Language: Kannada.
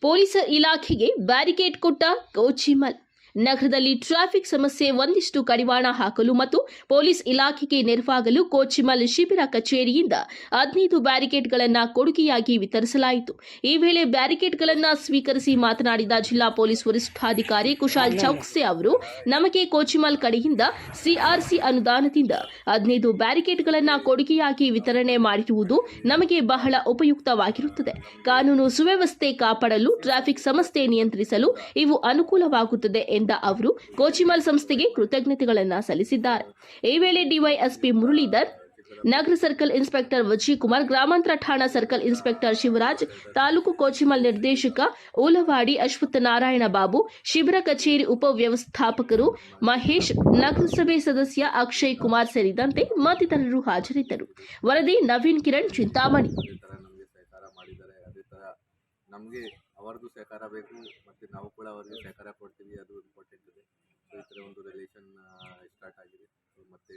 ಪೊಲೀಸ್ ಇಲಾಖೆಗೆ ಬ್ಯಾರಿಕೇಡ್ ಕೊಟ್ಟ ಕೋಚಿಮಲ್. ನಗರದಲ್ಲಿ ಟ್ರಾಫಿಕ್ ಸಮಸ್ಯೆ ಒಂದಿಷ್ಟು ಕಡಿವಾಣ ಹಾಕಲು ಮತ್ತು ಪೊಲೀಸ್ ಇಲಾಖೆಗೆ ನೆರವಾಗಲು ಕೋಚಿಮಲ್ ಶಿಬಿರ ಕಚೇರಿಯಿಂದ ಹದಿನೈದು ಬ್ಯಾರಿಕೇಡ್ಗಳನ್ನು ಕೊಡುಗೆಯಾಗಿ ವಿತರಿಸಲಾಯಿತು. ಈ ವೇಳೆ ಬ್ಯಾರಿಕೇಡ್ಗಳನ್ನು ಸ್ವೀಕರಿಸಿ ಮಾತನಾಡಿದ ಜಿಲ್ಲಾ ಪೊಲೀಸ್ ವರಿಷ್ಠಾಧಿಕಾರಿ ಕುಶಾಲ್ ಚೌಕ್ಸೆ ಅವರು ನಮಗೆ ಕೋಚಿಮಲ್ ಕಡೆಯಿಂದ ಸಿಆರ್ಸಿ ಅನುದಾನದಿಂದ ಹದಿನೈದು ಬ್ಯಾರಿಕೇಡ್ಗಳನ್ನು ಕೊಡುಗೆಯಾಗಿ ವಿತರಣೆ ಮಾಡಿರುವುದು ನಮಗೆ ಬಹಳ ಉಪಯುಕ್ತವಾಗಿರುತ್ತದೆ. ಕಾನೂನು ಸುವ್ಯವಸ್ಥೆ ಕಾಪಾಡಲು ಟ್ರಾಫಿಕ್ ಸಮಸ್ಯೆ ನಿಯಂತ್ರಿಸಲು ಇವು ಅನುಕೂಲವಾಗುತ್ತದೆ ಎಂದ ಅವರು ಕೋಚಿಮಲ್ ಸಂಸ್ಥೆಗೆ ಕೃತಜ್ಞತೆಗಳನ್ನು ಸಲ್ಲಿಸಿದ್ದಾರೆ. ಈ ವೇಳೆ ಡಿವೈಎಸ್ಪಿ ಮುರಳೀಧರ್, ನಗರ ಸರ್ಕಲ್ ಇನ್ಸ್ಪೆಕ್ಟರ್ ಕುಮಾರ್ ಗ್ರಾಮಾಂತರ ಠಾಣಾ ಸರ್ಕಲ್ ಇನ್ಸ್ಪೆಕ್ಟರ್ ಶಿವರಾಜ್, ತಾಲೂಕು ಕೋಚಿಮಲ್ ನಿರ್ದೇಶಕ ಓಲವಾಡಿ ಅಶ್ವತ್ಥ ನಾರಾಯಣ ಬಾಬು, ಶಿಬಿರ ಕಚೇರಿ ಉಪವ್ಯವಸ್ಥಾಪಕರು ಮಹೇಶ್, ನಗರಸಭೆ ಸದಸ್ಯ ಅಕ್ಷಯ್ ಕುಮಾರ್ ಸೇರಿದಂತೆ ಮತ್ತಿತರರು ಹಾಜರಿದ್ದರು. ವರದಿ ನವೀನ್ ಕಿರಣ್ ಚಿಂತಾಮಣಿ ಅದೇ ಥರ ನಮಗೆ ಸಹಕಾರ ಮಾಡಿದ್ದಾರೆ ಅದೇ ಥರ ನಮಗೆ ಅವರದ್ದು ಸಹಕಾರ ಬೇಕು, ಮತ್ತು ನಾವು ಕೂಡ ಅವರಿಗೆ ಸಹಕಾರ ಕೊಡ್ತೀವಿ, ಅದು ಇಂಪಾರ್ಟೆಂಟ್ ಇದೆ. ಈ ಥರ ಒಂದು ರಿಲೇಷನ್ ಸ್ಟಾರ್ಟ್ ಆಗಿದೆ. ಮತ್ತೆ